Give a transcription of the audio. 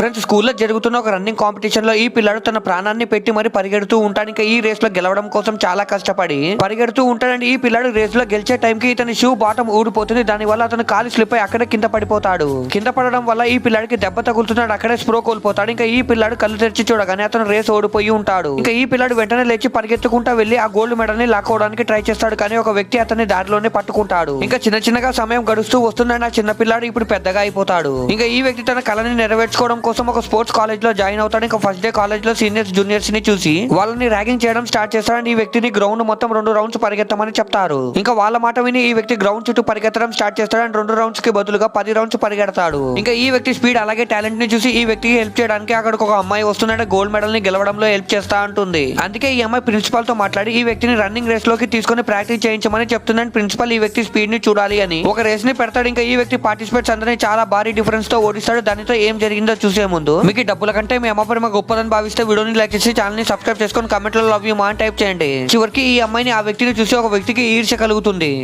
Friends స్కూల్లో జరుగుతున్న ఒక రన్నింగ్ కాంపిటీషన్లో ఈ పిల్లాడు తన ప్రాణాన్ని పెట్టి మరి పరిగెడుతూ ఉంటాడు. ఇంకా ఈ రేస్లో గెలవడం కోసం చాలా కష్టపడి పరిగెడుతూ ఉంటాడండి ఈ పిల్లాడు రేస్లో గెలిచే టైం కి ఇతని షూ బాటం ఊడిపోతుంది. దాని వల్ల అతను కాలు స్లిప్ అయి అక్కడే కింద పడిపోతాడు. కింద పడడం వల్ల ఈ పిల్లాడికి దెబ్బ తగులుతున్నాడు. అక్కడే స్ప్రో కోల్పోతాడు. ఇంకా ఈ పిల్లాడు కళ్ళు తెరిచి చూడగానే అతను రేస్ ఓడిపోయి ఉంటాడు. ఇంకా ఈ పిల్లాడు వెంటనే లేచి పరిగెత్తుకుంటా వెళ్ళి ఆ గోల్డ్ మెడల్ని లాక్కోవడానికి ట్రై చేస్తాడు. కానీ ఒక వ్యక్తి అతన్ని దారిలోనే పట్టుకుంటాడు. ఇంకా చిన్న చిన్నగా సమయం గడుస్తూ వస్తుందని ఆ చిన్న పిల్లాడు ఇప్పుడు పెద్దగా అయిపోతాడు. ఇంకా ఈ వ్యక్తి తన కళని నెరవేర్చుకోవడం కోసం ఒక స్పోర్ట్స్ కాలేజ్లో జాయిన్ అవుతాడు. ఇంకా ఫస్ట్ డే కాలేజ్లో సీనియర్స్ జూనియర్స్ని చూసి వాళ్ళని ర్యాగింగ్ చేయడం స్టార్ట్ చేస్తాడు ఈ వ్యక్తిని గ్రౌండ్ మొత్తం రెండు రౌండ్స్ పరిగెత్తమని చెప్తారు. ఇంకా వాళ్ళ మాట విని ఈ వ్యక్తి గ్రౌండ్ చుట్టూ పరిగెత్తడం స్టార్ట్ చేస్తాడు అండ్ రెండు రౌండ్స్కి బదులుగా పది రౌండ్స్ పరిగెడతాడు. ఇంకా ఈ వ్యక్తి స్పీడ్ అలాగే టాలెంట్ని చూసి ఈ వ్యక్తికి హెల్ప్ చేయడానికి అక్కడికి ఒక అమ్మాయి వస్తుందంటే గోల్డ్ మెడల్ని గెలవడంలో హెల్ప్ చేస్తా ఉంటుంది అందుకే ఈ అమ్మాయి ప్రిన్సిపల్తో మాట్లాడి ఈ వ్యక్తిని రన్నింగ్ రేస్లోకి తీసుకొని ప్రాక్టీస్ చేయించమని చెప్తుందని ప్రిన్సిపల్ ఈ వ్యక్తి స్పీడ్ని చూడాలి అని. ఒక రేస్ని పెడతాడు. ఇంకా ఈ వ్యక్తి పార్టిసిపేట్స్ అందరినీ చాలా భారీ డిఫరెన్స్తో ఓడిస్తాడు. దానితో ఏం జరిగిందో చూసి ముందు మీకు డబ్బుల కంటే మీ అమ్మ ప్రేమ గొప్పదని భావిస్తే వీడియోని లైక్ చేసి ఛానల్ని సబ్స్క్రైబ్ చేసుకొని కమెంట్లో లవ్ యూ మా అని టైప్ చేయండి. చివరికి ఈ అమ్మాయిని ఆ వ్యక్తిని చూసి ఒక వ్యక్తికి ఈర్ష్య కలుగుతుంది.